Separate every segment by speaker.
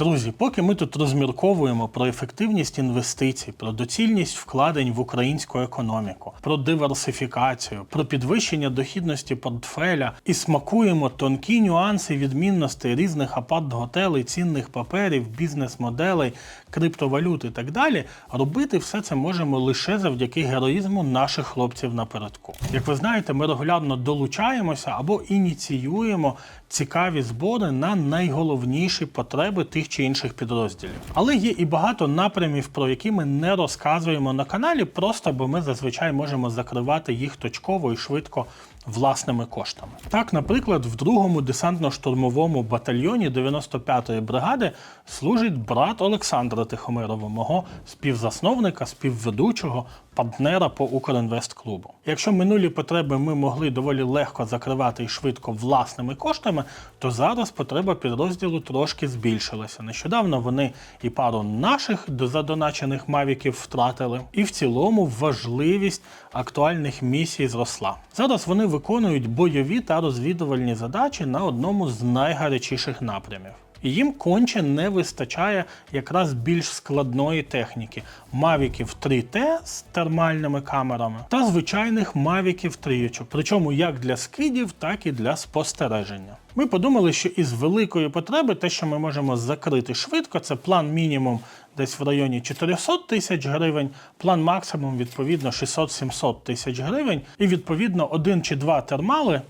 Speaker 1: Друзі, поки ми тут розмірковуємо про ефективність інвестицій, про доцільність вкладень в українську економіку, про диверсифікацію, про підвищення дохідності портфеля і смакуємо тонкі нюанси відмінностей різних апарт-готелей, цінних паперів, бізнес-моделей, криптовалют і так далі, робити все це можемо лише завдяки героїзму наших хлопців напередку. Як ви знаєте, ми регулярно долучаємося або ініціюємо цікаві збори на найголовніші потреби тих чи інших підрозділів. Але є і багато напрямів, про які ми не розказуємо на каналі, просто бо ми зазвичай можемо закривати їх точково і швидко власними коштами. Так, наприклад, в другому десантно-штурмовому батальйоні 95-ї бригади служить брат Олександра Тихомирова, мого співзасновника, співведучого, партнера по Укрінвестклубу. Якщо минулі потреби ми могли доволі легко закривати і швидко власними коштами, то зараз потреба підрозділу трошки збільшилася. Нещодавно вони і пару наших задоначених мавіків втратили, і в цілому важливість актуальних місій зросла. Зараз вони виконують бойові та розвідувальні задачі на одному з найгарячіших напрямів. Їм конче не вистачає якраз більш складної техніки мавіків 3T з термальними камерами та звичайних мавіків 3. Причому як для скидів, так і для спостереження. Ми подумали, що із великої потреби те, що ми можемо закрити швидко, це план мінімум десь в районі 400 тисяч гривень, план максимум відповідно 600-700 тисяч гривень, і відповідно один чи два термали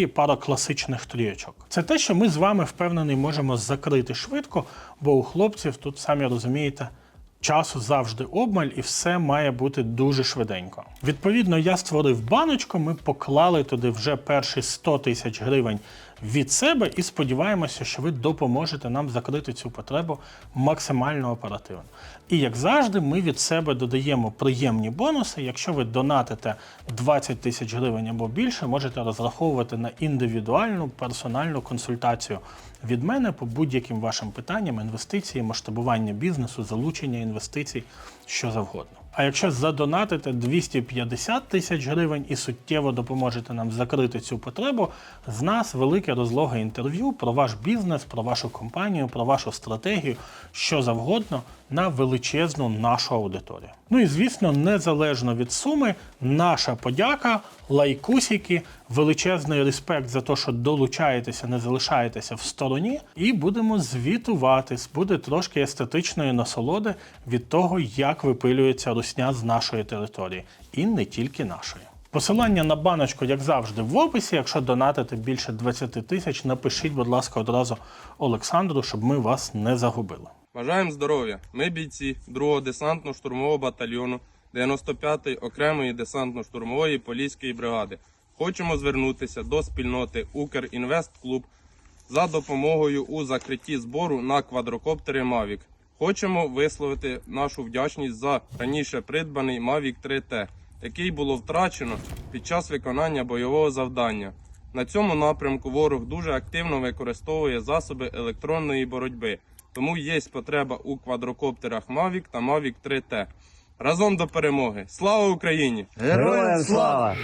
Speaker 1: і пара класичних трійочок. Це те, що ми з вами впевнений можемо закрити швидко, бо у хлопців тут самі розумієте. Часу завжди обмаль, і все має бути дуже швиденько. Відповідно, я створив баночку. Ми поклали туди вже перші 100 тисяч гривень від себе і сподіваємося, що ви допоможете нам закрити цю потребу максимально оперативно. І як завжди, ми від себе додаємо приємні бонуси. Якщо ви донатите 20 тисяч гривень або більше, можете розраховувати на індивідуальну персональну консультацію від мене по будь-яким вашим питанням, інвестиції, масштабування бізнесу, залучення інвестицій, що завгодно. А якщо задонатите 250 тисяч гривень і суттєво допоможете нам закрити цю потребу, з нас велике розлоге інтерв'ю про ваш бізнес, про вашу компанію, про вашу стратегію, що завгодно на величезну нашу аудиторію. Ну і звісно, незалежно від суми, наша подяка, лайкусики, величезний респект за те, що долучаєтеся, не залишаєтеся в стороні, і будемо звітуватись. Буде трошки естетичної насолоди від того, як випилюється русня з нашої території, і не тільки нашої. Посилання на баночку, як завжди, в описі. Якщо донатите більше 20 тисяч, напишіть, будь ласка, одразу Олександру, щоб ми вас не загубили.
Speaker 2: Бажаємо здоров'я. Ми бійці 2-го десантно-штурмового батальйону 95-ї окремої десантно-штурмової поліської бригади. Хочемо звернутися до спільноти Укрінвестклуб за допомогою у закритті збору на квадрокоптери Mavic. Хочемо висловити нашу вдячність за раніше придбаний Mavic 3T, який було втрачено під час виконання бойового завдання. На цьому напрямку ворог дуже активно використовує засоби електронної боротьби, тому є потреба у квадрокоптерах Mavic та Mavic 3T. Разом до перемоги! Слава Україні!
Speaker 3: Героям слава!